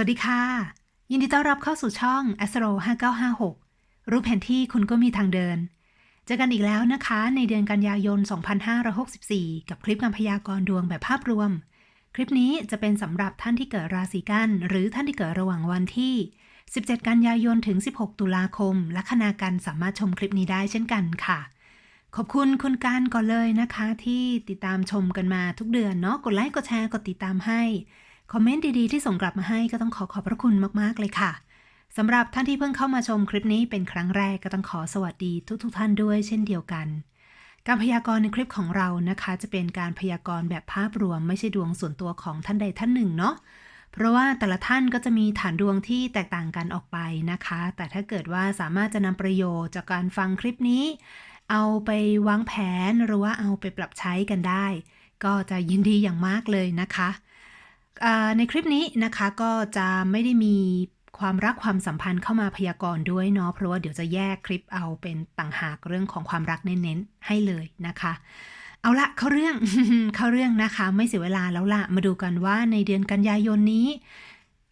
วัสดีค่ะ ยินดีต้อนรับเข้าสู่ช่อง Astro 5956 รู้แผนที่คุณก็มีทางเดิน เจอกันอีกแล้วนะคะ ในเดือนกันยายน 2564 กับคลิปการพยากรณ์ดวงแบบภาพรวม คลิปนี้จะเป็นสำหรับท่านที่เกิดราศีกัน หรือท่านที่เกิดระหว่างวันที่ 17 กันยายนถึง 16 ตุลาคม ลัคนากันสามารถชมคลิปนี้ได้เช่นกันค่ะ ขอบคุณคุณการก่อนเลยนะคะ ที่ติดตามชมกันมาทุกเดือนเนาะกดไลค์กดแชร์กดติดตามให้ คอมเมนต์ดีๆ ที่ส่งกลับมาให้ก็ต้องขอขอบพระคุณมากๆเลยค่ะสำหรับท่านที่เพิ่งเข้ามาชมคลิปนี้เป็นครั้งแรกก็ต้องขอสวัสดีทุกๆท่านด้วยเช่นเดียวกัน การพยากรณ์ในคลิปของเรานะคะ จะเป็นการพยากรณ์แบบภาพรวม ไม่ใช่ดวงส่วนตัวของท่านใดท่านหนึ่งเนาะเพราะว่าแต่ละท่านก็จะมีฐานดวงที่แตกต่างกันออกไปนะคะ แต่ถ้าเกิดว่าสามารถจะนำประโยชน์จากการฟังคลิปนี้ เอาไปวางแผนหรือว่าเอาไปปรับใช้กันได้ ก็จะยินดีอย่างมากเลยนะคะ ในคลิปนี้นะคะก็จะไม่ได้มีความรักความสัมพันธ์เข้ามาพยากรณ์ด้วยเนาะเพราะว่าเดี๋ยวจะแยกคลิปเอาเป็นต่างหากเรื่องของความรักเน้นๆให้เลยนะคะ เอาละเข้าเรื่องเข้าเรื่องนะคะ ไม่เสียเวลาแล้วละมาดูกันว่าในเดือนกันยายนนี้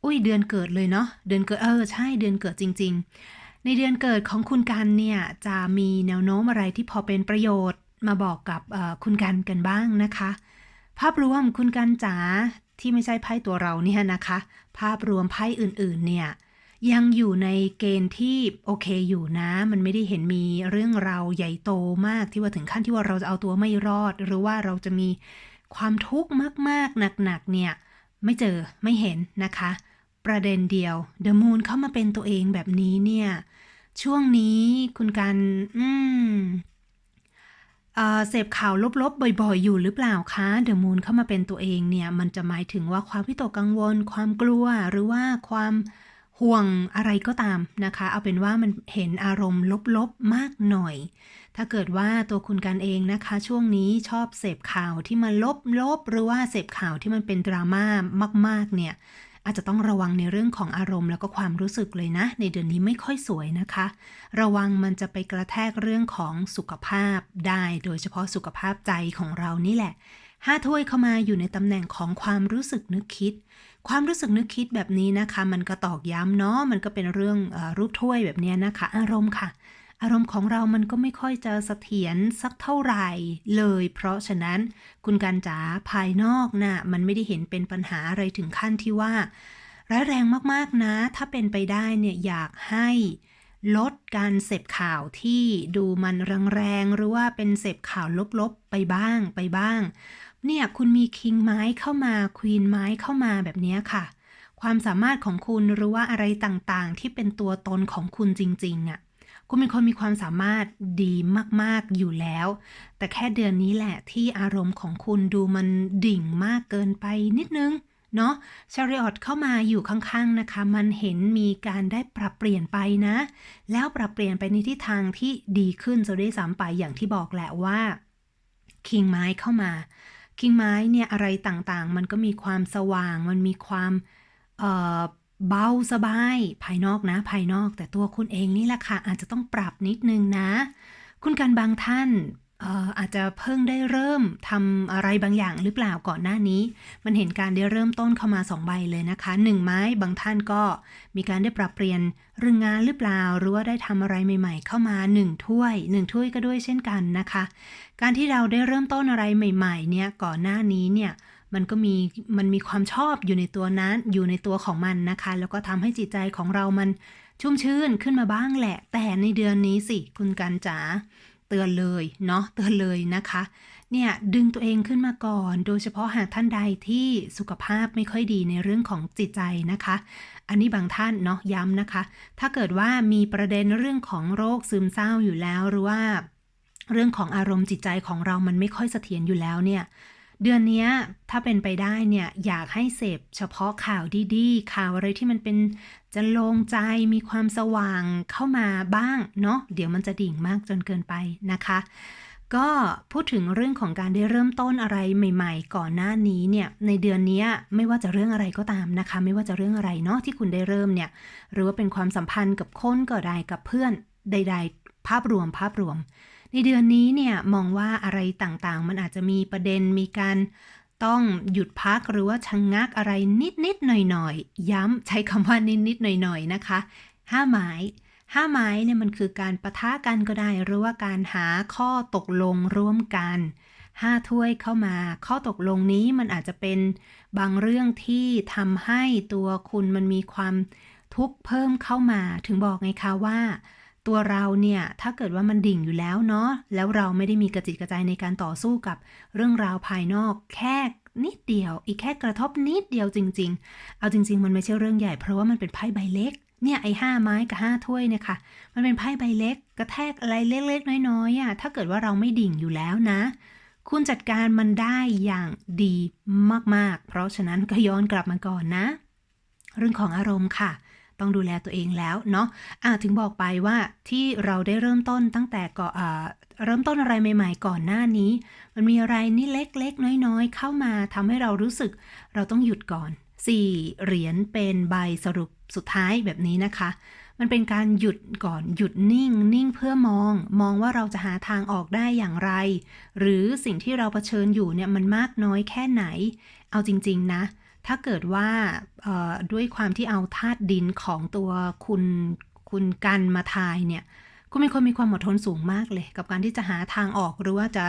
อุ้ยเดือนเกิดเลยเนาะเดือนเกิดเออใช่เดือนเกิดจริง ๆ ในเดือนเกิดของคุณกันเนี่ยจะมีแนวโน้มอะไรที่พอเป็นประโยชน์มาบอกกับคุณกันกันบ้างนะคะ ภาพรวมคุณกันจ๋า ที่ไม่ใช่ไพ่ตัวเราเนี่ยนะคะ ภาพรวมไพ่อื่นๆเนี่ยยังอยู่ในเกณฑ์ที่โอเคอยู่นะ มันไม่ได้เห็นมีเรื่องราวใหญ่โตมากที่ว่าถึงขั้นที่ว่าเราจะเอาตัวไม่รอด หรือว่าเราจะมีความทุกข์มากๆหนักๆเนี่ยไม่เจอไม่เห็นนะคะ ประเด็นเดียวเดอะมูนเข้ามาเป็นตัวเองแบบนี้เนี่ย ช่วงนี้คุณกัน อืม เสพข่าวลบๆ บ่อยๆ อยู่หรือเปล่าคะเดอะมูนเข้ามาเป็นตัวเองเนี่ย มันจะหมายถึงว่าความวิตกกังวล ความกลัวหรือว่าความห่วงอะไรก็ตามนะคะ เอาเป็นว่ามันเห็นอารมณ์ลบๆ มากหน่อย ถ้าเกิดว่าตัวคุณกันเองนะคะ ช่วงนี้ชอบเสพข่าวที่มันลบๆ หรือว่าเสพข่าวที่มันเป็นดราม่ามาก ๆ เนี่ย อาจจะต้องระวังในเรื่องของอารมณ์แล้วก็ความรู้สึกเลยนะ ในเดือนนี้ไม่ค่อยสวยนะคะ ระวังมันจะไปกระแทกเรื่องของสุขภาพได้ โดยเฉพาะสุขภาพใจของเรานี่แหละห้าถ้วยเข้ามาอยู่ในตำแหน่งของความรู้สึกนึกคิด ความรู้สึกนึกคิดแบบนี้นะคะ มันก็ตอกย้ำเนาะมันก็เป็นเรื่องอรูปถ้วยแบบนี้นะคะ อารมณ์ค่ะ อารมณ์ของเรามันก็ไม่ค่อยจะเสถียรสักเท่าไหร่เลย เพราะฉะนั้นคุณกันจ๋าภายนอกน่ะมันไม่ได้เห็นเป็นปัญหาอะไรถึงขั้นที่ว่า ร้ายแรงมากๆนะ ถ้าเป็นไปได้เนี่ยอยากให้ลดการเสพข่าวที่ดูมันแรงๆหรือว่าเป็นเสพข่าวลบๆไปบ้างไปบ้าง เนี่ยคุณมีคิงไม้เข้ามาควีนไม้เข้ามาแบบนี้ค่ะ ความสามารถของคุณหรือว่าอะไรต่างๆ ที่เป็นตัวตนของคุณจริงๆอะ่ะ คุณเป็นคนมีความสามารถดีมากๆอยู่แล้ว แต่แค่เดือนนี้แหละที่อารมณ์ของคุณดูมันดิ่งมากเกินไปนิดนึงเนาะชาริออตเข้ามาอยู่ข้างๆนะคะ มันเห็นมีการได้ปรับเปลี่ยนไปนะ แล้วปรับเปลี่ยนไปในทิศทางที่ดีขึ้นจะได้ซ้ำไปอย่างที่บอกแหละว่า คิงไม้เข้ามา คิงไม้เนี่ยอะไรต่างๆ มันก็มีความสว่าง มันมีความเอ่อ เบาสบาย ภายนอกนะ ภายนอกแต่ตัวคุณเองนี่แหละค่ะ อาจจะต้องปรับนิดนึงนะ คุณกันบางท่านอาจจะเพิ่งได้เริ่มทำอะไรบางอย่างหรือเปล่าก่อนหน้านี้ มันเห็นการได้เริ่มต้นเข้ามาสองใบเลยนะคะหนึ่งไม้บางท่านก็มีการได้ปรับเปลี่ยนเรื่องงานหรือเปล่า หรือว่าได้ทำอะไรใหม่ ๆ เข้ามาหนึ่งถ้วยหนึ่งถ้วยก็ด้วยเช่นกันนะคะ การที่เราได้เริ่มต้นอะไรใหม่ ๆ เนี่ยก่อนหน้านี้เนี่ย มันก็มีมันมีความชอบอยู่ในตัวนั้นอยู่ในตัวของมันนะคะ แล้วก็ทำให้จิตใจของเรามันชุ่มชื่นขึ้นมาบ้างแหละ แต่ในเดือนนี้สิคุณกันจ๋าเตือนเลยเนาะเตือนเลยนะคะ เนี่ยดึงตัวเองขึ้นมาก่อน โดยเฉพาะหากท่านใดที่สุขภาพไม่ค่อยดีในเรื่องของจิตใจนะคะ อันนี้บางท่านเนาะย้ำนะคะ ถ้าเกิดว่ามีประเด็นเรื่องของโรคซึมเศร้าอยู่แล้วหรือว่าเรื่องของอารมณ์จิตใจของเรามันไม่ค่อยเสถียรอยู่แล้วเนี่ย เดือนนี้ถ้าเป็นไปได้เนี่ยอยากให้เสพเฉพาะข่าวดีๆ ข่าวอะไรที่มันเป็นจะโลงใจมีความสว่างเข้ามาบ้างเนาะเดี๋ยวมันจะดิ่งมากจนเกินไปนะคะ ก็พูดถึงเรื่องของการได้เริ่มต้นอะไรใหม่ ๆ ก่อนหน้านี้เนี่ยในเดือนนี้ไม่ว่าจะเรื่องอะไรก็ตามนะคะ ไม่ว่าจะเรื่องอะไรเนาะที่คุณได้เริ่มเนี่ยหรือว่าเป็นความสัมพันธ์กับคนก็ได้กับเพื่อนใด ๆ ภาพรวมภาพรวม ในเดือนนี้เนี่ยมองว่าอะไรต่างๆ มันอาจจะมีประเด็นมีการต้องหยุดพักหรือว่าชะงงักอะไรนิดๆหน่อยๆย้ำใช้คำว่านิดๆหน่อยๆนะคะห้าหมายห้าหมายเนี่ยมันคือการประทะกันก็ได้ หรือว่าการหาข้อตกลงร่วมกันห้าถ้วยเข้ามา ข้อตกลงนี้มันอาจจะเป็นบางเรื่องที่ทำให้ตัวคุณมันมีความทุกข์เพิ่มเข้ามา ถึงบอกไงคะว่า ตัวเราเนี่ยถ้าเกิดว่ามันดิ่งอยู่แล้วเนาะแล้วเราไม่ได้มีกระจิตกระใจในการต่อสู้กับเรื่องราวภายนอก แค่นิดเดียว อีกแค่กระทบนิดเดียวจริง ๆ เอาจริง ๆ มันไม่ใช่เรื่องใหญ่เพราะว่ามันเป็นไพ่ใบเล็กเนี่ยไอ้ห้าไม้กับห้าถ้วยเนี่ยค่ะ มันเป็นไพ่ใบเล็ก กระแทกอะไรเล็กๆ น้อยๆอะถ้าเกิดว่าเราไม่ดิ่งอยู่แล้วนะ คุณจัดการมันได้อย่างดีมากๆ เพราะฉะนั้นก็ย้อนกลับมาก่อนนะ เรื่องของอารมณ์ค่ะ ต้องดูแลตัวเองแล้วเนาะอะถึงบอกไปว่าที่เราได้เริ่มต้นตั้งแต่ก่ออ่าเริ่มต้นอะไรใหม่ ๆ ก่อนหน้านี้ มันมีอะไรนี่เล็กๆ น้อยๆ เข้ามาทำให้เรารู้สึกเราต้องหยุดก่อน 4 เหรียญเป็นใบสรุปสุดท้ายแบบนี้นะคะ มันเป็นการหยุดก่อนหยุดนิ่ง นิ่งเพื่อมอง มองว่าเราจะหาทางออกได้อย่างไร หรือสิ่งที่เราเผชิญอยู่เนี่ยมันมากน้อยแค่ไหน เอาจริง ๆ นะ ถ้าเกิดว่าด้วยความที่เอาธาตุดินของตัวคุณคุณกันมาทายเนี่ยคุณเป็นคนมีความอดทนสูงมากเลย กับการที่จะหาทางออกหรือว่าจะ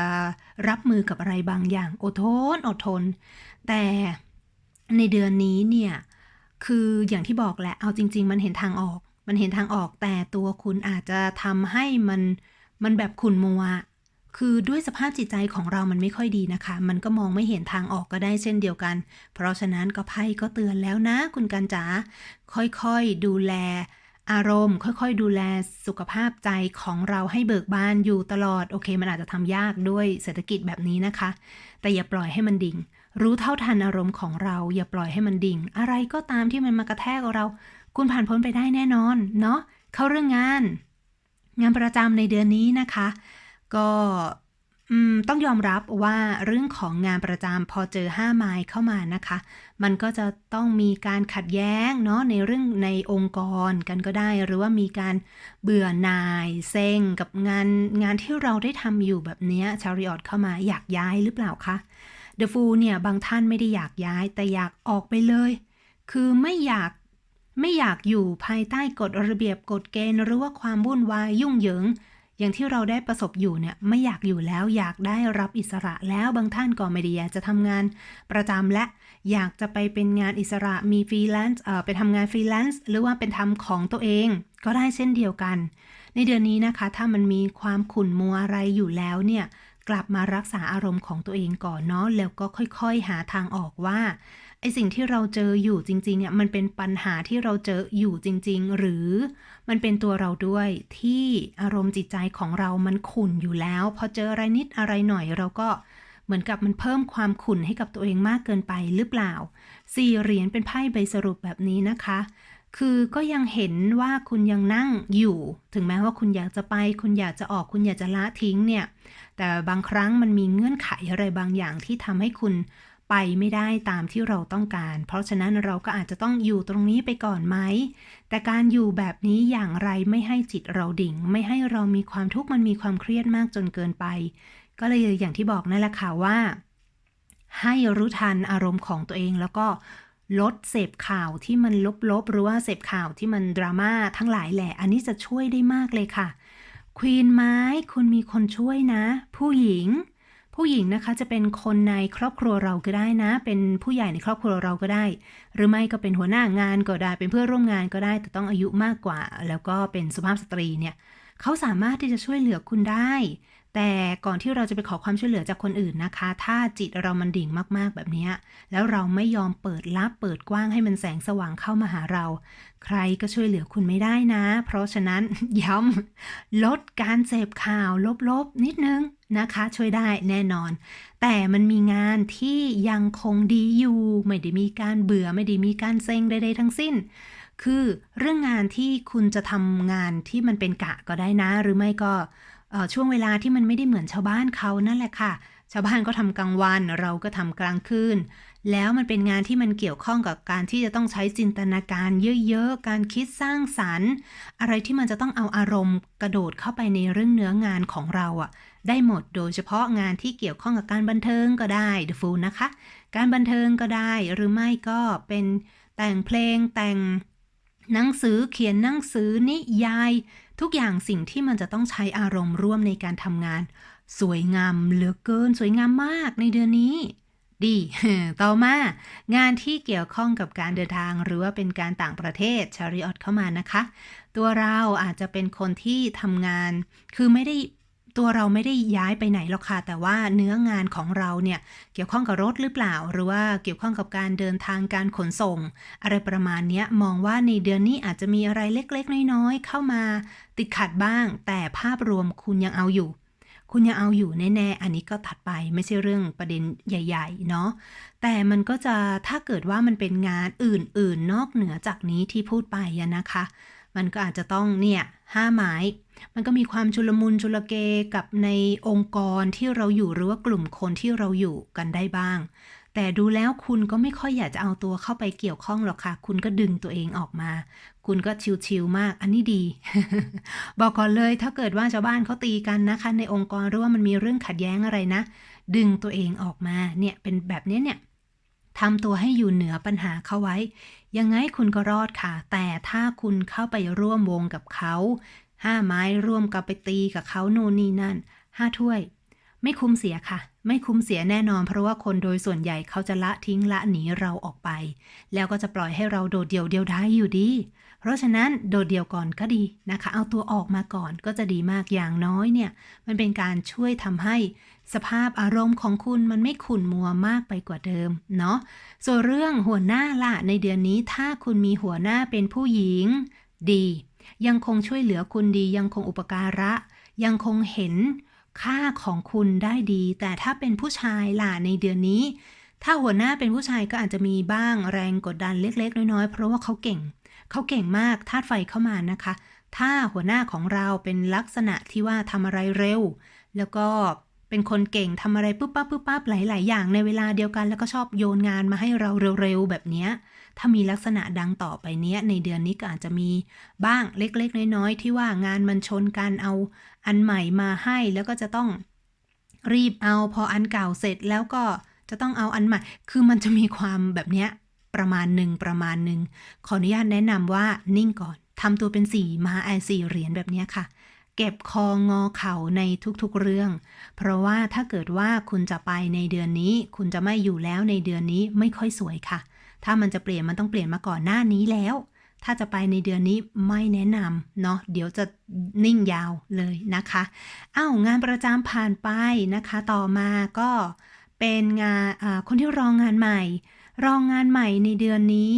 รับมือกับอะไรบางอย่างอดทนอดทน แต่ในเดือนนี้เนี่ยคืออย่างที่บอกแหละเอาจริง ๆ มันเห็นทางออก มันเห็นทางออกแต่ตัวคุณอาจจะทำให้มันมันแบบขุ่นมัว คือด้วยสภาพจิตใจของเรามันไม่ค่อยดีนะคะ มันก็มองไม่เห็นทางออกก็ได้เช่นเดียวกัน เพราะฉะนั้นก็ไพ่ก็เตือนแล้วนะ คุณกันจ๋าค่อยๆดูแลอารมณ์ค่อยๆ ดูแลสุขภาพใจของเราให้เบิกบานอยู่ตลอด โอเค มันอาจจะทำยากด้วยเศรษฐกิจแบบนี้นะคะ แต่อย่าปล่อยให้มันดิ่ง รู้เท่าทันอารมณ์ของเรา อย่าปล่อยให้มันดิ่ง อะไรก็ตามที่มันมากระแทกเรา คุณผ่านพ้นไปได้แน่นอน เนาะเข้าเรื่องงาน งานประจำในเดือนนี้นะคะ ก็ต้องยอมรับว่าเรื่องของงานประจำพอเจอ5ไม้เข้ามานะคะ มันก็จะต้องมีการขัดแย้งเนาะในเรื่องในองค์กรกันก็ได้ หรือว่ามีการเบื่อหน่ายเซ็งกับงานงานที่เราได้ทำอยู่แบบเนี้ชาริออตเข้ามาอยากย้ายหรือเปล่าคะเดอะฟูเนี่ยบางท่านไม่ได้อยากย้ายแต่อยากออกไปเลย คือไม่อยากไม่อยากอยู่ภายใต้กฎระเบียบกฎเกณฑ์หรือว่าความวุ่นวายยุ่งเหยิง อย่างที่เราได้ประสบอยู่เนี่ยไม่อยากอยู่แล้วอยากได้รับอิสระแล้วบางท่านก็ไม่ได้อยากจะทำงานประจำและอยากจะไปเป็นงานอิสระมีฟรีแลนซ์เอ่อไปทำงานฟรีแลนซ์หรือว่าเป็นทำของตัวเองก็ได้เช่นเดียวกัน ในเดือนนี้นะคะ ถ้ามันมีความขุ่นมัวอะไรอยู่แล้วเนี่ยกลับมารักษาอารมณ์ของตัวเองก่อนเนาะแล้วก็ค่อยๆ หาทางออกว่า ไอสิ่งที่เราเจออยู่จริงๆเนี่ยมันเป็นปัญหาที่เราเจออยู่จริง ๆ หรือมันเป็นตัวเราด้วยที่อารมณ์จิตใจของเรามันขุ่นอยู่แล้ว พอเจออะไรนิดอะไรหน่อยเราก็เหมือนกับมันเพิ่มความขุ่นให้กับตัวเองมากเกินไปหรือเปล่าสี่เหรียญเป็นไพ่ใบสรุปแบบนี้นะคะ คือก็ยังเห็นว่าคุณยังนั่งอยู่ ถึงแม้ว่าคุณอยากจะไป คุณอยากจะออกคุณอยากจะละทิ้งเนี่ย แต่บางครั้งมันมีเงื่อนไขอะไรบางอย่างที่ทำให้คุณ ไปไม่ได้ตามที่เราต้องการ เพราะฉะนั้นเราก็อาจจะต้องอยู่ตรงนี้ไปก่อนไหม แต่การอยู่แบบนี้อย่างไรไม่ให้จิตเราดิ่ง ไม่ให้เรามีความทุกข์มันมีความเครียดมากจนเกินไป ก็เลยอย่างที่บอกนั่นแหละค่ะว่า ให้รู้ทันอารมณ์ของตัวเองแล้วก็ลดเสพข่าวที่มันลบๆ หรือว่าเสพข่าวที่มันดราม่าทั้งหลายแหละ อันนี้จะช่วยได้มากเลยค่ะ ควีนไม้คุณมีคนช่วยนะ ผู้หญิง ผู้หญิงนะคะจะเป็นคนในครอบครัวเราก็ได้นะ เป็นผู้ใหญ่ในครอบครัวเราก็ได้ หรือไม่ก็เป็นหัวหน้างานก็ได้ เป็นเพื่อนร่วมงานก็ได้ แต่ต้องอายุมากกว่า แล้วก็เป็นสุภาพสตรีเนี่ยเขาสามารถที่จะช่วยเหลือคุณได้ แต่ก่อนที่เราจะไปขอความช่วยเหลือจากคนอื่นนะคะ ถ้าจิตเรามันดิ่งมากๆแบบนี้ แล้วเราไม่ยอมเปิดลับเปิดกว้างให้มันแสงสว่างเข้ามาหาเรา ใครก็ช่วยเหลือคุณไม่ได้นะ เพราะฉะนั้นย้ำลดการเสพข่าวลบๆ นิดนึงนะคะ ช่วยได้แน่นอน แต่มันมีงานที่ยังคงดีอยู่ ไม่ได้มีการเบื่อไม่ได้มีการเซ็งใดๆทั้งสิ้นคือเรื่องงานที่คุณจะทำงานที่มันเป็นกะก็ได้นะ หรือไม่ก็ อ่อช่วงเวลาที่มันไม่ได้เหมือนชาวบ้านเขานั่นแหละค่ะ ชาวบ้านก็ทำกลางวันเราก็ทำกลางคืน แล้วมันเป็นงานที่มันเกี่ยวข้องกับการที่จะต้องใช้จินตนาการเยอะๆ การคิดสร้างสรรค์ อะไรที่มันจะต้องเอาอารมณ์กระโดดเข้าไปในเรื่องเนื้องานของเราอะได้หมดโดยเฉพาะงานที่เกี่ยวข้องกับการบันเทิงก็ได้ The Fool นะคะ การบันเทิงก็ได้หรือไม่ก็เป็นแต่งเพลงแต่งหนังสือเขียนหนังสือนิยาย ทุกอย่างสิ่งที่มันจะต้องใช้อารมณ์ร่วมในการทำงาน สวยงามเหลือเกิน สวยงามมากในเดือนนี้ ดี ต่อมา งานที่เกี่ยวข้องกับการเดินทางหรือว่าเป็นการต่างประเทศชาริออตเข้ามานะคะ ตัวเราอาจจะเป็นคนที่ทำงาน คือไม่ได้ ตัวเราไม่ได้ย้ายไปไหนหรอกค่ะ แต่ว่าเนื้องานของเราเนี่ยเกี่ยวข้องกับรถหรือเปล่า หรือว่าเกี่ยวข้องกับการเดินทางการขนส่ง อะไรประมาณนี้มองว่าในเดือนนี้อาจจะมีอะไรเล็กๆ น้อยๆ เข้ามาติดขัดบ้าง แต่ภาพรวมคุณยังเอาอยู่ คุณยังเอาอยู่แน่ๆ อันนี้ก็ถัดไปไม่ใช่เรื่องประเด็นใหญ่ ๆ เนาะแต่มันก็จะถ้าเกิดว่ามันเป็นงานอื่นๆ นอกเหนือจากนี้ที่พูดไปนะคะ มันก็อาจจะต้องเนี่ยห้าไม้ มันก็มีความชุลมุนชุลเกกับในองค์กรที่เราอยู่หรือว่ากลุ่มคนที่เราอยู่กันได้บ้าง แต่ดูแล้วคุณก็ไม่ค่อยอยากจะเอาตัวเข้าไปเกี่ยวข้องหรอกค่ะ คุณก็ดึงตัวเองออกมา คุณก็ชิวๆมาก อันนี้ดี บอกก่อนเลยถ้าเกิดว่าชาวบ้านเขาตีกันนะคะ ในองค์กรหรือว่ามันมีเรื่องขัดแย้งอะไรนะ ดึงตัวเองออกมาเนี่ยเป็นแบบนี้เนี่ยทำตัวให้อยู่เหนือปัญหาเข้าไว้ ยังไงคุณก็รอดค่ะ แต่ถ้าคุณเข้าไปร่วมวงกับเขาห้าไม้ร่วมกับไปตีกับเขาโน่นนี่นั่นห้าถ้วย ไม่คุ้มเสียค่ะ ไม่คุ้มเสียแน่นอน เพราะว่าคนโดยส่วนใหญ่เขาจะละทิ้งละหนีเราออกไป แล้วก็จะปล่อยให้เราโดดเดี่ยวเดียวได้อยู่ดี ราะฉะนั้นโดดเดี่ยวก่อนก็ดีนะคะ เอาตัวออกมาก่อนก็จะดีมากอย่างน้อยเนี่ย มันเป็นการช่วยทำให้สภาพอารมณ์ของคุณมันไม่ขุ่นมัวมากไปกว่าเดิมเนาะส่วนเรื่องหัวหน้าล่ะในเดือนนี้ถ้าคุณมีหัวหน้าเป็นผู้หญิงดี ยังคงช่วยเหลือคุณดี ยังคงอุปการะ ยังคงเห็นค่าของคุณได้ดี แต่ถ้าเป็นผู้ชายล่ะในเดือนนี้ ถ้าหัวหน้าเป็นผู้ชายก็อาจจะมีบ้างแรงกดดันเล็ก ๆ น้อยๆเพราะว่าเขาเก่ง เขาเก่งมากธาตุไฟเข้ามานะคะ ถ้าหัวหน้าของเราเป็นลักษณะที่ว่าทำอะไรเร็ว แล้วก็เป็นคนเก่งทำอะไรปุ๊บปั๊บปุ๊บปั๊บหลาย ๆ อย่างในเวลาเดียวกันแล้วก็ชอบโยนงานมาให้เราเร็ว ๆ แบบนี้ถ้ามีลักษณะดังต่อไปเนี้ยในเดือนนี้ก็อาจจะมีบ้างเล็ก ๆ น้อย ๆ ที่ว่างานมันชนกันเอาอันใหม่มาให้แล้วก็จะต้องรีบเอาพออันเก่าเสร็จแล้วก็จะต้องเอาอันใหม่ คือมันจะมีความแบบเนี้ย ประมาณหนึ่งประมาณหนึ่งขออนุญาตแนะนำว่านิ่งก่อนทำตัวเป็นสี่มาไอสี่เหรียญแบบนี้ค่ะ เก็บคองอเข่าในทุกๆเรื่อง เพราะว่าถ้าเกิดว่าคุณจะไปในเดือนนี้ คุณจะไม่อยู่แล้วในเดือนนี้ไม่ค่อยสวยค่ะ ถ้ามันจะเปลี่ยนมันต้องเปลี่ยนมาก่อนหน้านี้แล้ว ถ้าจะไปในเดือนนี้ไม่แนะนำเนาะเดี๋ยวจะนิ่งยาวเลยนะคะอ้าวงานประจำผ่านไปนะคะ ต่อมาก็เป็นงานคนที่รองงานใหม่ รองงานใหม่ในเดือนนี้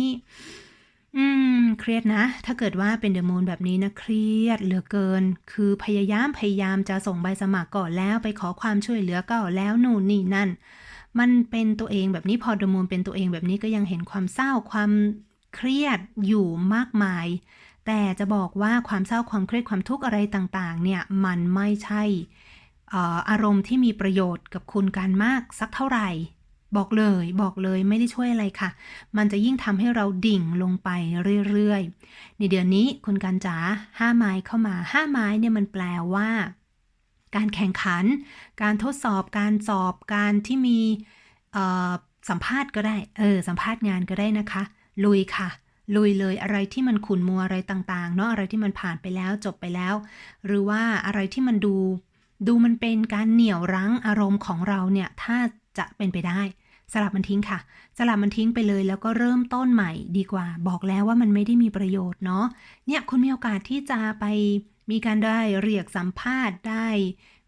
อืม เครียดนะ ถ้าเกิดว่าเป็นเดอะมูนแบบนี้นะ เครียดเหลือเกิน คือพยายามพยายามจะส่งใบสมัครก่อนแล้วไปขอความช่วยเหลือก็แล้วนู่นนี่นั่น มันเป็นตัวเองแบบนี้พอเดอะมูนเป็นตัวเองแบบนี้ก็ยังเห็นความเศร้าความเครียดอยู่มากมาย แต่จะบอกว่าความเศร้าความเครียดความทุกข์อะไรต่างๆ เนี่ยมันไม่ใช่อารมณ์ที่มีประโยชน์กับคุณการมากสักเท่าไหร่ บอกเลยบอกเลยไม่ได้ช่วยอะไรค่ะ มันจะยิ่งทำให้เราดิ่งลงไปเรื่อยๆ ในเดือนนี้คุณการจ๋าห้าไม้เข้ามาห้าไม้เนี่ยมันแปลว่า การแข่งขัน การทดสอบการสอบการที่มีสัมภาษณ์ก็ได้เออสัมภาษณ์งานก็ได้นะคะ ลุยค่ะ ลุยเลยอะไรที่มันขุนมัวอะไรต่างๆเนาะอะไรที่มันผ่านไปแล้วจบไปแล้ว หรือว่าอะไรที่มันดูดูมันเป็นการเหนี่ยวรั้งอารมณ์ของเราเนี่ยถ้า จะเป็นไปได้ สลับมันทิ้งค่ะ สลับมันทิ้งไปเลย แล้วก็เริ่มต้นใหม่ดีกว่า บอกแล้วว่ามันไม่ได้มีประโยชน์เนาะเนี่ยคุณมีโอกาสที่จะไปมีการได้เรียกสัมภาษณ์ได้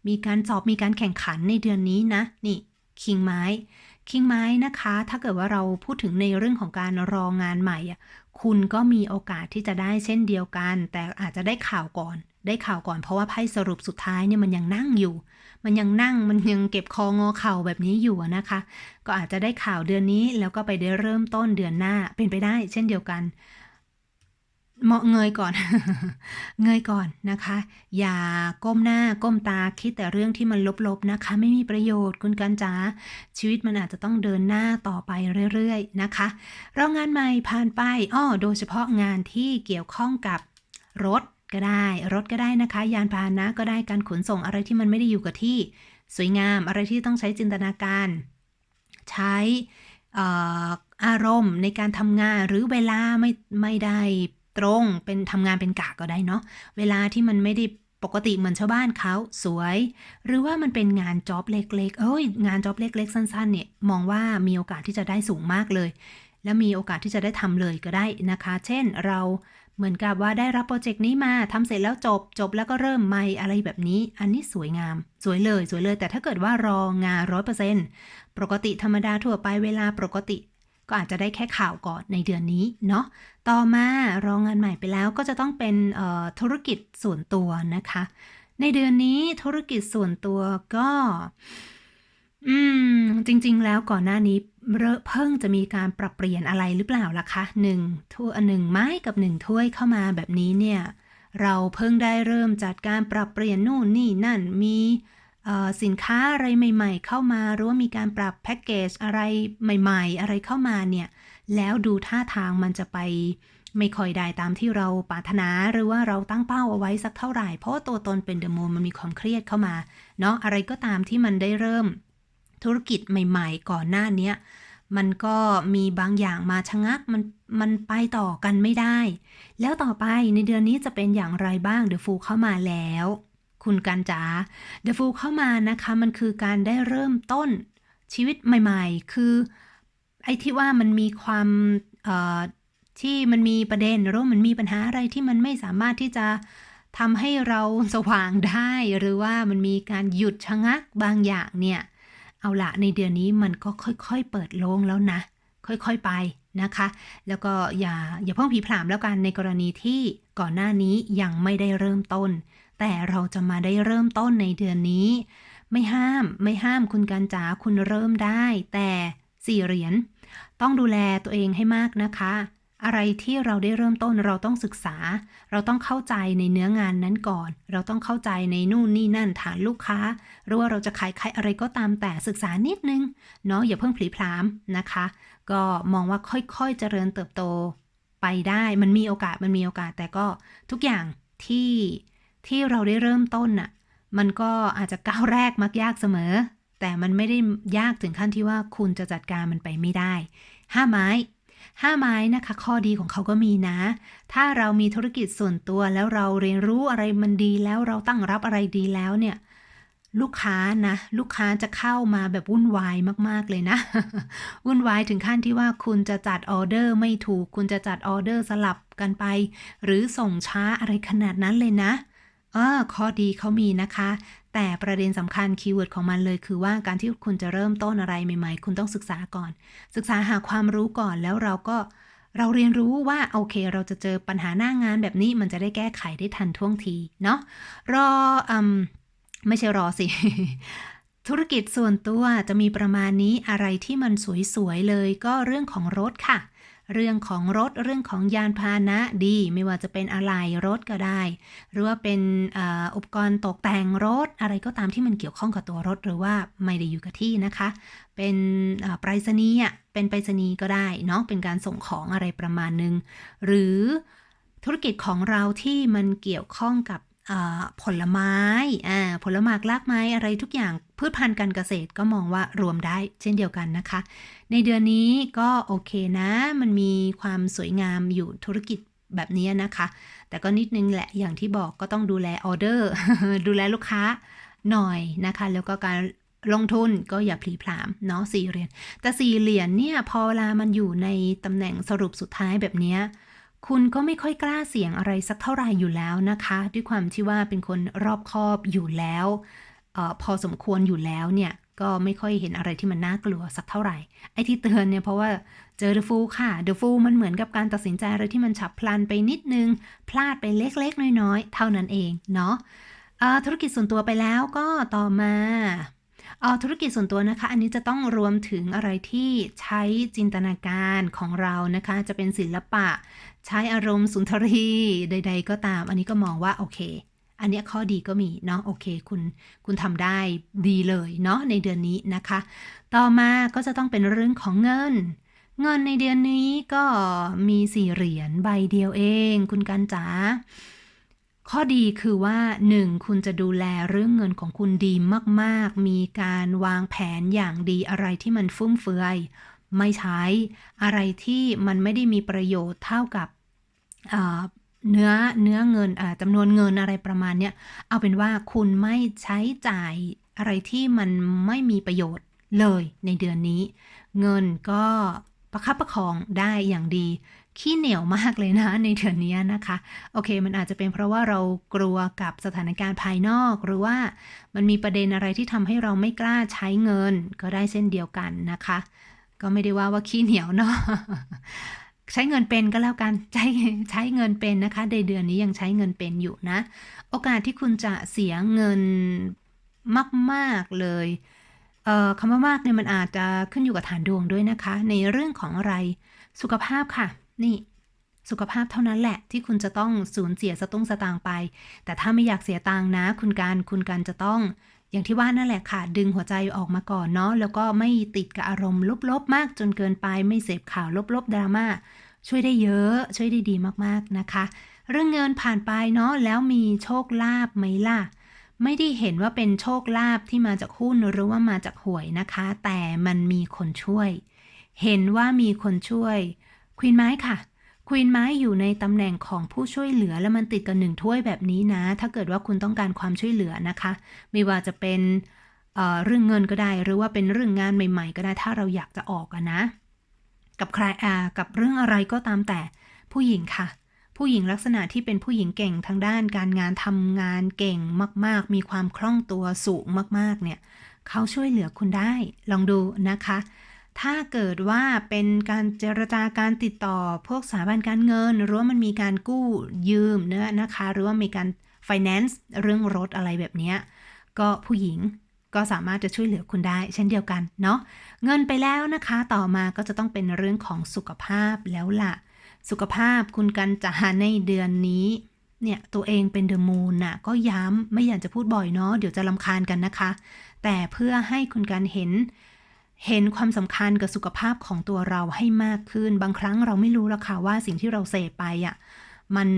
มีการสอบมีการแข่งขันในเดือนนี้นะนี่คิงไม้คิงไม้นะคะ ถ้าเกิดว่าเราพูดถึงในเรื่องของการรองงานใหม่อะคุณก็มีโอกาสที่จะได้เช่นเดียวกัน แต่อาจจะได้ข่าวก่อน ได้ข่าวก่อนเพราะว่าไพ่สรุปสุดท้ายเนี่ยมันยังนั่งอยู่ มันยังนั่งมันยังเก็บคองอเข่าแบบนี้อยู่นะคะ ก็อาจจะได้ข่าวเดือนนี้แล้วก็ไปได้เริ่มต้นเดือนหน้าเป็นไปได้เช่นเดียวกันเหมาะเงยก่อน เงยก่อนนะคะ อย่าก้มหน้าก้มตาคิดแต่เรื่องที่มันลบๆนะคะ ไม่มีประโยชน์คุณกันจ๋าชีวิตมันอาจจะต้องเดินหน้าต่อไปเรื่อยๆนะคะเรางานใหม่ผ่านไปอ้อโดยเฉพาะงานที่เกี่ยวข้องกับรถ ก็ได้ รถก็ได้นะคะ ยานพาหนะก็ได้การขนส่งอะไรที่มันไม่ได้อยู่กับที่ สวยงามอะไรที่ต้องใช้จินตนาการ ใช้เอ่ออารมณ์ในการทำงานหรือเวลาไม่ไม่ได้ตรงเป็นทำงานเป็นกะก็ได้เนาะเวลาที่มันไม่ได้ปกติเหมือนชาวบ้านเขาสวย หรือว่ามันเป็นงานจ็อบเล็กๆเอ้ยงานจ็อบเล็ก ๆ สั้น ๆ เนี่ย มองว่ามีโอกาสที่จะได้สูงมากเลย และมีโอกาสที่จะได้ทำเลยก็ได้นะคะ เช่นเราเหมือนกับว่าได้รับโปรเจกต์นี้มาทำเสร็จแล้วจบจบแล้วก็เริ่มใหม่อะไรแบบนี้ อันนี้สวยงาม สวยเลยสวยเลย แต่ถ้าเกิดว่ารองานร้อยเปอร์เซ็นต์ปกติธรรมดาทั่วไปเวลาปกติ ก็อาจจะได้แค่ข่าวก่อนในเดือนนี้เนาะต่อมารองานใหม่ไปแล้วก็จะต้องเป็นธุรกิจส่วนตัวนะคะ ในเดือนนี้ธุรกิจส่วนตัวก็อืม จริง ๆ แล้วก่อนหน้านี้ เพิ่งจะมีการปรับเปลี่ยนอะไรหรือเปล่าล่ะคะหนึ่งถ้วยหนึ่งไม้กับหนึ่งถ้วยเข้ามาแบบนี้เนี่ย เราเพิ่งได้เริ่มจัดการปรับเปลี่ยนนู่นนี่นั่นมีสินค้าอะไรใหม่ ๆ เข้ามาหรือว่ามีการปรับแพ็กเกจอะไรใหม่ ๆ อะไรเข้ามาเนี่ย แล้วดูท่าทางมันจะไปไม่ค่อยได้ตามที่เราปรารถนาหรือว่าเราตั้งเป้าเอาไว้สักเท่าไหร่ เพราะาตัวตนเป็นเดอะมูนมันมีความเครียดเข้ามาเนาะอะไรก็ตามที่มันได้เริ่ม ธุรกิจใหม่ ๆ ก่อนหน้านี้มันก็มีบางอย่างมาชะงักมันมันไปต่อกันไม่ได้ แล้วต่อไปในเดือนนี้จะเป็นอย่างไรบ้างเดอะฟูเข้ามาแล้ว คุณกันจ๋าเดอะฟูเข้ามานะคะมันคือการได้เริ่มต้นชีวิตใหม่ ๆ คือ ไอ้ที่ว่ามันมีความที่มันมีประเด็นหรือมันมีปัญหาอะไรที่มันไม่สามารถที่จะทำให้เราสว่างได้ หรือว่ามันมีการหยุดชะงักบางอย่างเนี่ย เอาละในเดือนนี้มันก็ค่อยๆ เปิดโล่งแล้วนะ ค่อยๆไปนะคะ แล้วก็อย่าอย่าเพิ่งผีผลามแล้วกันในกรณีที่ก่อนหน้านี้ยังไม่ได้เริ่มต้น แต่เราจะมาได้เริ่มต้นในเดือนนี้ ไม่ห้ามไม่ห้ามคุณการจ๋าคุณเริ่มได้ แต่สี่เหรียญต้องดูแลตัวเองให้มากนะคะ อะไรที่เราได้เริ่มต้นเราต้องศึกษา เราต้องเข้าใจในเนื้องานนั้นก่อน เราต้องเข้าใจในนู่นนี่นั่นฐานลูกค้า หรือว่าเราจะขายใครอะไรก็ตามแต่ศึกษานิดนึงเนาะอย่าเพิ่งผลีพลามนะคะ ก็มองว่าค่อยๆเจริญเติบโตไปได้มันมีโอกาสมันมีโอกาสแต่ก็ทุกอย่างที่ที่เราได้เริ่มต้นน่ะมันก็อาจจะก้าวแรกมักยากเสมอ แต่มันไม่ได้ยากถึงขั้นที่ว่าคุณจะจัดการมันไปไม่ได้ห้าไม้ ห้าไม้นะคะ ข้อดีของเขาก็มีนะ ถ้าเรามีธุรกิจส่วนตัวแล้วเราเรียนรู้อะไรมันดีแล้วเราตั้งรับอะไรดีแล้วเนี่ยลูกค้านะลูกค้าจะเข้ามาแบบวุ่นวายมากๆเลยนะ วุ่นวายถึงขั้นที่ว่าคุณจะจัดออเดอร์ไม่ถูก คุณจะจัดออเดอร์สลับกันไป หรือส่งช้าอะไรขนาดนั้นเลยนะเออข้อดีเขามีนะคะ แต่ประเด็นสำคัญคีย์เวิร์ดของมันเลยคือว่าการที่คุณจะเริ่มต้นอะไรใหม่ๆ คุณต้องศึกษาก่อน ศึกษาหาความรู้ก่อนแล้วเราก็เราเรียนรู้ว่าโอเค เราจะเจอปัญหาหน้างานแบบนี้มันจะได้แก้ไขได้ทันท่วงทีเนาะรออืมไม่ใช่รอสิ ธุรกิจส่วนตัวจะมีประมาณนี้อะไรที่มันสวยๆเลยก็เรื่องของรถค่ะ เรื่องของรถเรื่องของยานพาหนะดี ไม่ว่าจะเป็นอะไรรถก็ได้ หรือว่าเป็นอ,อุปกรณ์ตกแต่งรถอะไรก็ตามที่มันเกี่ยวข้องกับตัวรถ หรือว่าไม่ได้อยู่กับที่นะคะ เป็นอ่าไปรษณีย์อะเป็นไปรษณีย์ก็ได้เนาะเป็นการส่งของอะไรประมาณนึง หรือธุรกิจของเราที่มันเกี่ยวข้องกับ ผลไม้ผลไม้รากไม้อะไรทุกอย่างพืชพันธุ์การเกษตรก็มองว่ารวมได้เช่นเดียวกันนะคะ ในเดือนนี้ก็โอเคนะ มันมีความสวยงามอยู่ธุรกิจแบบนี้นะคะ แต่ก็นิดนึงแหละอย่างที่บอกก็ต้องดูแลออเดอร์ ดูแลลูกค้าหน่อยนะคะ แล้วก็การลงทุนก็อย่าพลีพรามเนาะสี่เหรียญแต่สี่เหรียญเนี่ยพอเวลามันอยู่ในตำแหน่งสรุปสุดท้ายแบบนี้ คุณก็ไม่ค่อยกล้าเสี่ยงอะไรสักเท่าไหร่อยู่แล้วนะคะ ด้วยความที่ว่าเป็นคนรอบคอบอยู่แล้วออพอสมควรอยู่แล้วเนี่ยก็ไม่ค่อยเห็นอะไรที่มันน่ากลัวสักเท่าไหร่ ไอ้ที่เตือนเนี่ยเพราะว่าเจอเดอะฟูค่ะเดอะฟูมันเหมือนกับการตัดสินใจอะไรที่มันฉับพลันไปนิดนึง พลาดไปเล็กๆ น้อยๆ เท่านั้นเองเนาะธุรกิจส่วนตัวไปแล้วก็ต่อมา ธุรกิจส่วนตัวนะคะ อันนี้จะต้องรวมถึงอะไรที่ใช้จินตนาการของเรานะคะ จะเป็นศิลปะ ใช้อารมณ์สุนทรีใด ๆ ก็ตาม อันนี้ก็มองว่าโอเค อันนี้ข้อดีก็มีเนาะโอเค คุณคุณทำได้ดีเลยเนาะในเดือนนี้นะคะ ต่อมาก็จะต้องเป็นเรื่องของเงินเงินในเดือนนี้ก็มีสี่เหรียญใบเดียวเอง คุณกันจ๋า ข้อดีคือว่า 1. คุณจะดูแลเรื่องเงินของคุณดีมาก ๆ มีการวางแผนอย่างดีอะไรที่มันฟุ่มเฟือย ไม่ใช้ อะไรที่มันไม่ได้มีประโยชน์เท่ากับเนื้อเนื้อเงินจำนวนเงินอะไรประมาณเนี้ยเอาเป็นว่าคุณไม่ใช้จ่ายอะไรที่มันไม่มีประโยชน์เลยในเดือนนี้ เงินก็ประคับประคองได้อย่างดี ขี้เหนียวมากเลยนะในเดือนนี้นะคะ โอเค มันอาจจะเป็นเพราะว่าเรากลัวกับสถานการณ์ภายนอก หรือว่ามันมีประเด็นอะไรที่ทำให้เราไม่กล้าใช้เงินก็ได้เช่นเดียวกันนะคะ ก็ไม่ได้ว่าว่าขี้เหนียวเนาะใช้เงินเป็นก็แล้วกันใช้ใช้เงินเป็นนะคะในเดือนนี้ยังใช้เงินเป็นอยู่นะ โอกาสที่คุณจะเสียเงินมากๆเลยเคำว่ามากเนี่ยมันอาจจะขึ้นอยู่กับฐานดวงด้วยนะคะ ในเรื่องของอะไรสุขภาพค่ะ นี่ สุขภาพเท่านั้นแหละ ที่คุณจะต้องสูญเสียสตุ้งสตางไป แต่ถ้าไม่อยากเสียตังนะ คุณการคุณการจะต้อง อย่างที่ว่านั่นแหละค่ะ ดึงหัวใจออกมาก่อนเนาะแล้วก็ไม่ติดกับอารมณ์ลบๆมากจนเกินไป ไม่เสพข่าวลบๆดราม่าช่วยได้เยอะ ช่วยได้ดีมากๆนะคะ เรื่องเงินผ่านไปเนาะแล้วมีโชคลาภไหมล่ะไม่ได้เห็นว่าเป็นโชคลาภที่มาจากหุ้นหรือว่ามาจากหวยนะคะ แต่มันมีคนช่วย เห็นว่ามีคนช่วย ควีนไม้ค่ะควีนไม้อยู่ในตำแหน่งของผู้ช่วยเหลือแล้วมันติดกับหนึ่งถ้วยแบบนี้นะ ถ้าเกิดว่าคุณต้องการความช่วยเหลือนะคะ ไม่ว่าจะเป็นเเรื่องเงินก็ได้ หรือว่าเป็นเรื่องงานใหม่ ๆ ก็ได้ถ้าเราอยากจะออกอะนะ กับใครอากับเรื่องอะไรก็ตามแต่ผู้หญิงค่ะ ผู้หญิงลักษณะที่เป็นผู้หญิงเก่งทางด้านการงานทำงานเก่งมาก ๆ มีความคล่องตัวสูงมากๆเนี่ยเขาช่วยเหลือคุณได้ ลองดูนะคะ ถ้าเกิดว่าเป็นการเจรจาการติดต่อพวกสถาบันการเงิน หรือว่ามันมีการกู้ยืมเนื้อนะคะ หรือว่ามีการ finance เรื่องรถอะไรแบบนี้ ก็ผู้หญิงก็สามารถจะช่วยเหลือคุณได้ เช่นเดียวกันเนาะเงินไปแล้วนะคะ ต่อมาก็จะต้องเป็นเรื่องของสุขภาพแล้วล่ะ สุขภาพคุณกันจะหาในเดือนนี้เนี่ยตัวเองเป็นเดอะมูนน่ะก็ย้ำไม่อยากจะพูดบ่อยเนาะเดี๋ยวจะลำคาญกันนะคะ แต่เพื่อให้คุณกันเห็น เห็นความสำคัญกับสุขภาพของตัวเราให้มากขึ้น บางครั้งเราไม่รู้หรอกค่ะว่าสิ่งที่เราเสพไปอะมัน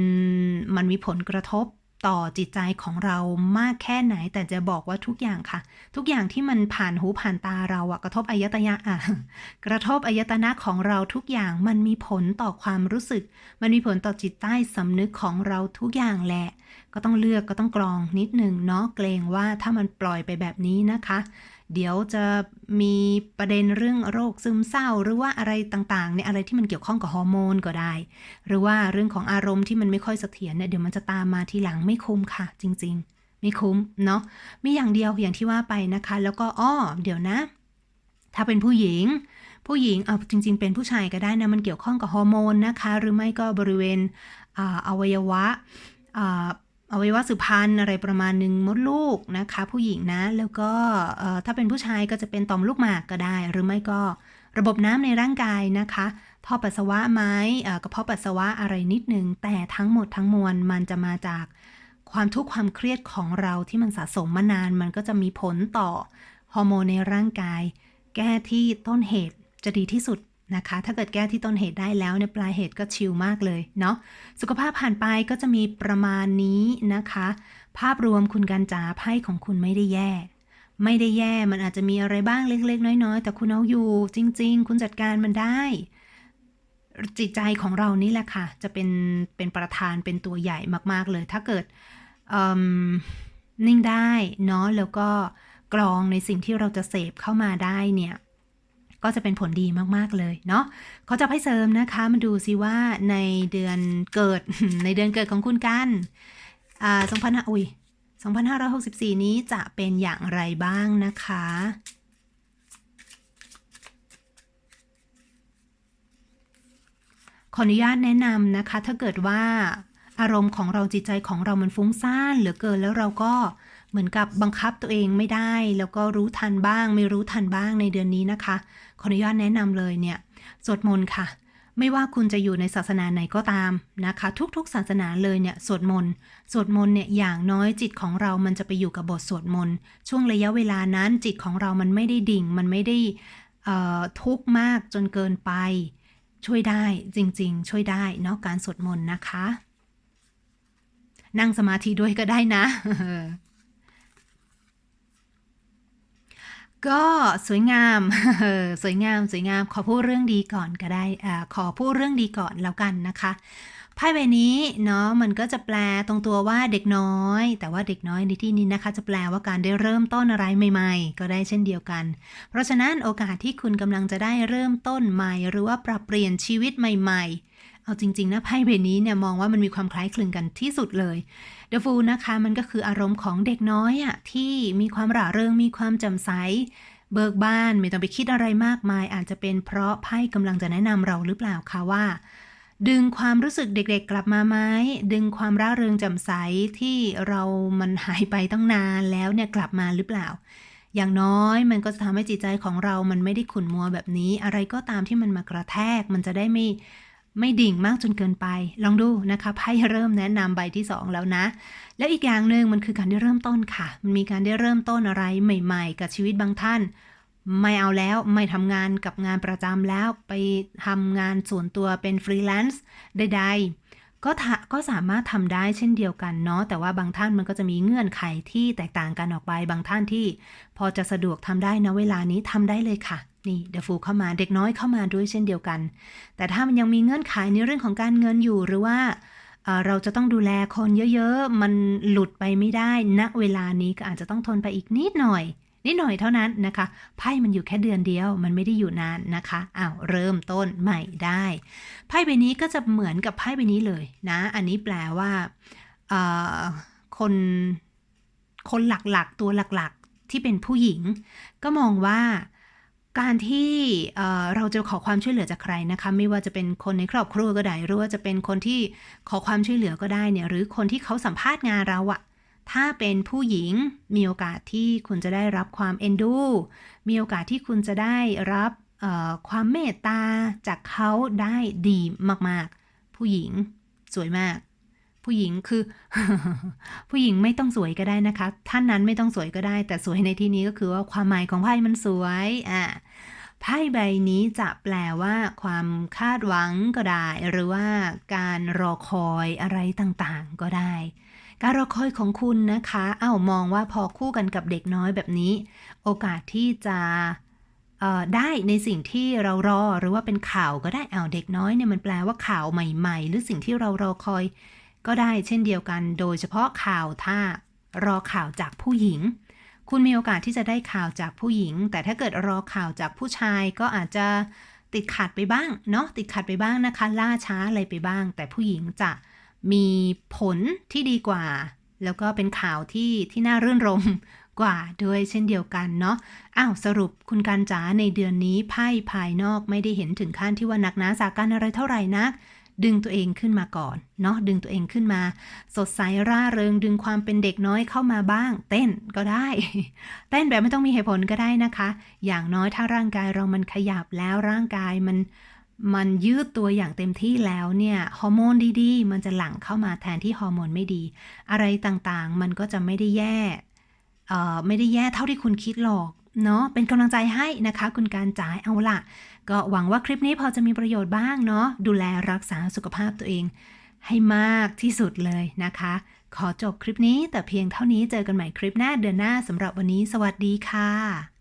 มันมีผลกระทบต่อจิตใจของเรามากแค่ไหน แต่จะบอกว่าทุกอย่างค่ะ ทุกอย่างที่มันผ่านหูผ่านตาเราอะกระทบอายตนะอะกระทบอายตนะของเราทุกอย่างมันมีผลต่อความรู้สึก มันมีผลต่อจิตใต้สำนึกของเราทุกอย่างแหละ ก็ต้องเลือกก็ต้องกรองนิดหนึ่งเนาะเกรงว่าถ้ามันปล่อยไปแบบนี้นะคะ เดี๋ยวจะมีประเด็นเรื่องโรคซึมเศร้า หรือว่าอะไรต่างๆเนี่ยอะไรที่มันเกี่ยวข้องกับฮอร์โมนก็ได้ หรือว่าเรื่องของอารมณ์ที่มันไม่ค่อยเสถียรเนี่ยเดี๋ยวมันจะตามมาทีหลังไม่คุ้มค่ะ จริง ๆ ไม่คุ้มเนาะมีอย่างเดียวอย่างที่ว่าไปนะคะ แล้วก็อ้อเดี๋ยวนะ ถ้าเป็นผู้หญิง ผู้หญิงเอาจริง ๆ เป็นผู้ชายก็ได้นะมันเกี่ยวข้องกับฮอร์โมนนะคะ หรือไม่ก็บริเวณออวัยวะ อ่าอวัยวะสืบพันธุ์อะไรประมาณหนึ่งมดลูกนะคะ ผู้หญิงนะ แล้วก็ถ้าเป็นผู้ชายก็จะเป็นต่อมลูกหมากก็ได้ หรือไม่ก็ระบบน้ำในร่างกายนะคะ ท่อปัสสาวะไหมเอ่อกระเพาะปัสสาวะอะไรนิดนึง แต่ทั้งหมดทั้งมวลมันจะมาจากความทุกข์ความเครียดของเราที่มันสะสมมานาน มันก็จะมีผลต่อฮอร์โมนในร่างกาย แก้ที่ต้นเหตุจะดีที่สุด นะคะ ถ้าเกิดแก้ที่ต้นเหตุได้แล้วเนี่ยปลายเหตุก็ชิลมากเลยเนาะ สุขภาพผ่านไปก็จะมีประมาณนี้นะคะ ภาพรวมคุณกันจ๋าไพ่ของคุณไม่ได้แย่ ไม่ได้แย่ มันอาจจะมีอะไรบ้างเล็ก ๆ น้อย ๆ แต่คุณเอาอยู่ จริง ๆ คุณจัดการมันได้ จิตใจของเรานี่แหละค่ะ จะเป็นเป็นประธานเป็นตัวใหญ่มากๆเลย ถ้าเกิดนิ่งได้เนาะ แล้วก็กรองในสิ่งที่เราจะเสพเข้ามาได้เนี่ย ก็จะเป็นผลดีมากๆเลยเนาะเขาจะให้เสริมนะคะมาดูซิว่าในเดือนเกิดในเดือนเกิดของคุณกันอ่า2 5 0 0อุ้ย2564 นี้จะเป็นอย่างไรบ้างนะคะ ขออนุญาตแนะนำนะคะ ถ้าเกิดว่าอารมณ์ของเราจิตใจของเรามันฟุ้งซ่านเหลือเกินแล้วเราก็ เหมือนกับบังคับตัวเองไม่ได้ แล้วก็รู้ทันบ้าง ไม่รู้ทันบ้างในเดือนนี้นะคะขออนุญาตแนะนำเลยเนี่ยสวดมนต์ค่ะ ไม่ว่าคุณจะอยู่ในศาสนาไหนก็ตามนะคะ ทุกๆศาสนาเลยเนี่ยสวดมนต์สวดมนต์เนี่ยอย่างน้อยจิตของเรามันจะไปอยู่กับบทสวดมนต์ช่วงระยะเวลานั้นจิตของเรามันไม่ได้ดิ่ง มันไม่ได้ทุกข์มากจนเกินไป ช่วยได้จริง ๆ ช่วยได้เนาะการสวดมนต์นะคะ นั่งสมาธิด้วยก็ได้นะ ก็สวยงาม สวยงาม สวยงาม ขอพูดเรื่องดีก่อนก็ได้อขอพูดเรื่องดีก่อนแล้วกันนะคะไพ่ใบนี้เนาะมันก็จะแปลตรงตัวว่าเด็กน้อย แต่ว่าเด็กน้อยในที่นี้นะคะ จะแปลว่าการได้เริ่มต้นอะไรใหม่ ๆ ก็ได้เช่นเดียวกัน เพราะฉะนั้นโอกาสที่คุณกำลังจะได้เริ่มต้นใหม่ หรือว่าปรับเปลี่ยนชีวิตใหม่ ๆ เอาจริง ๆ นะไพ่ใบนี้เนี่ยมองว่ามันมีความคล้ายคลึงกันที่สุดเลยเดฟูนะคะมันก็คืออารมณ์ของเด็กน้อยอะที่มีความร่าเริงมีความจ่มใส เบิกบานไม่ต้องไปคิดอะไรมากมาย อาจจะเป็นเพราะไพ่กำลังจะแนะนำเราหรือเปล่าคะว่าดึงความรู้สึกเด็กๆกลับมาไหมดึงความร่าเริงแจ่มใสที่เรามันหายไปตั้งนานแล้วเนี่ยกลับมาหรือเปล่า อย่างน้อยมันก็จะทำให้จิตใจของเรามันไม่ได้ขุ่นมัวแบบนี้ อะไรก็ตามที่มันมากระแทก มันจะได้ไม่ ไม่ดิ่งมากจนเกินไป ลองดูนะคะไพ่เริ่มแนะนำใบที่สองแล้วนะ แล้วอีกอย่างหนึ่งมันคือการได้เริ่มต้นค่ะ มันมีการได้เริ่มต้นอะไรใหม่ ๆ กับชีวิตบางท่าน ไม่เอาแล้วไม่ทำงานกับงานประจำแล้วไปทำงานส่วนตัวเป็นฟรีแลนซ์ใดๆก็ก็สามารถทำได้เช่นเดียวกันเนาะแต่ว่าบางท่านมันก็จะมีเงื่อนไขที่แตกต่างกันออกไปบางท่านที่ พอจะสะดวกทำได้นะเวลานี้ทำได้เลยค่ะ นี่เดฟูเข้ามาเด็กน้อยเข้ามาด้วยเช่นเดียวกัน แต่ถ้ามันยังมีเงื่อนไขในเรื่องของการเงินอยู่หรือว่าเราจะต้องดูแลคนเยอะๆ มันหลุดไปไม่ได้ณเวลานี้ก็อาจจะต้องทนไปอีกนิดหน่อย นิดหน่อยเท่านั้นนะคะไพ่มันอยู่แค่เดือนเดียว มันไม่ได้อยู่นานนะคะอ้าวเริ่มต้นใหม่ได้ไพ่ใบนี้ก็จะเหมือนกับไพ่ใบนี้เลยนะ อันนี้แปลว่าคนคนหลักๆ ตัวหลักๆ ที่เป็นผู้หญิง ก็มองว่า การที่เราจะขอความช่วยเหลือจากใครนะคะ ไม่ว่าจะเป็นคนในครอบครัวก็ได้หรือว่าจะเป็นคนที่ขอความช่วยเหลือก็ได้เนี่ย หรือคนที่เขาสัมภาษณ์งานเราอะถ้าเป็นผู้หญิงมีโอกาสที่คุณจะได้รับความเอ็นดู มีโอกาสที่คุณจะได้รับความเมตตาจากเขาได้ดีมากๆ ผู้หญิงสวยมาก ผู้หญิงคือ ผู้หญิงไม่ต้องสวยก็ได้นะคะ ท่านนั้นไม่ต้องสวยก็ได้ แต่สวยในที่นี้ก็คือว่าความหมายของไพ่มันสวยอ่าไพ่ใบนี้จะแปลว่าความคาดหวังก็ได้ หรือว่าการรอคอยอะไรต่างๆก็ได้ การรอคอยของคุณนะคะ เอ้ามองว่าพอคู่กันกับเด็กน้อยแบบนี้ โอกาสที่จะได้ในสิ่งที่เรารอหรือว่าเป็นข่าวก็ได้เอาเด็กน้อยเนี่ยมันแปลว่าข่าวใหม่ ๆ หรือสิ่งที่เรารอคอย ก็ได้เช่นเดียวกัน โดยเฉพาะข่าวถ้ารอข่าวจากผู้หญิง คุณมีโอกาสที่จะได้ข่าวจากผู้หญิง แต่ถ้าเกิดรอข่าวจากผู้ชายก็อาจจะติดขัดไปบ้างเนาะติดขัดไปบ้างนะคะ ล่าช้าอะไรไปบ้าง แต่ผู้หญิงจะมีผลที่ดีกว่า แล้วก็เป็นข่าวที่ที่น่ารื่นรมกว่าด้วยเช่นเดียวกันเนาะอ้าวสรุปคุณการจ๋าในเดือนนี้ไพ่ภายนอกไม่ได้เห็นถึงขั้นที่ว่านักหนาสากันอะไรเท่าไหร่นัก ดึงตัวเองขึ้นมาก่อนเนาะดึงตัวเองขึ้นมา สดใสร่าเริงดึงความเป็นเด็กน้อยเข้ามาบ้าง เต้นก็ได้ เต้นแบบไม่ต้องมีเหตุผลก็ได้นะคะ อย่างน้อยถ้าร่างกายเรามันขยับแล้วร่างกายมันมันยืดตัวอย่างเต็มที่แล้วเนี่ยฮอร์โมนดีๆ มันจะหลั่งเข้ามาแทนที่ฮอร์โมนไม่ดี อะไรต่างๆมันก็จะไม่ได้แย่เอ่อไม่ได้แย่เท่าที่คุณคิดหรอกเนาะเป็นกำลังใจให้นะคะ คุณการจ่ายเอาล่ะ ก็หวังว่าคลิปนี้พอจะมีประโยชน์บ้างเนาะดูแลรักษาสุขภาพตัวเอง ให้มากที่สุดเลยนะคะ ขอจบคลิปนี้แต่เพียงเท่านี้เจอกันใหม่คลิปหน้าเดือนหน้าสำหรับวันนี้ สวัสดีค่ะ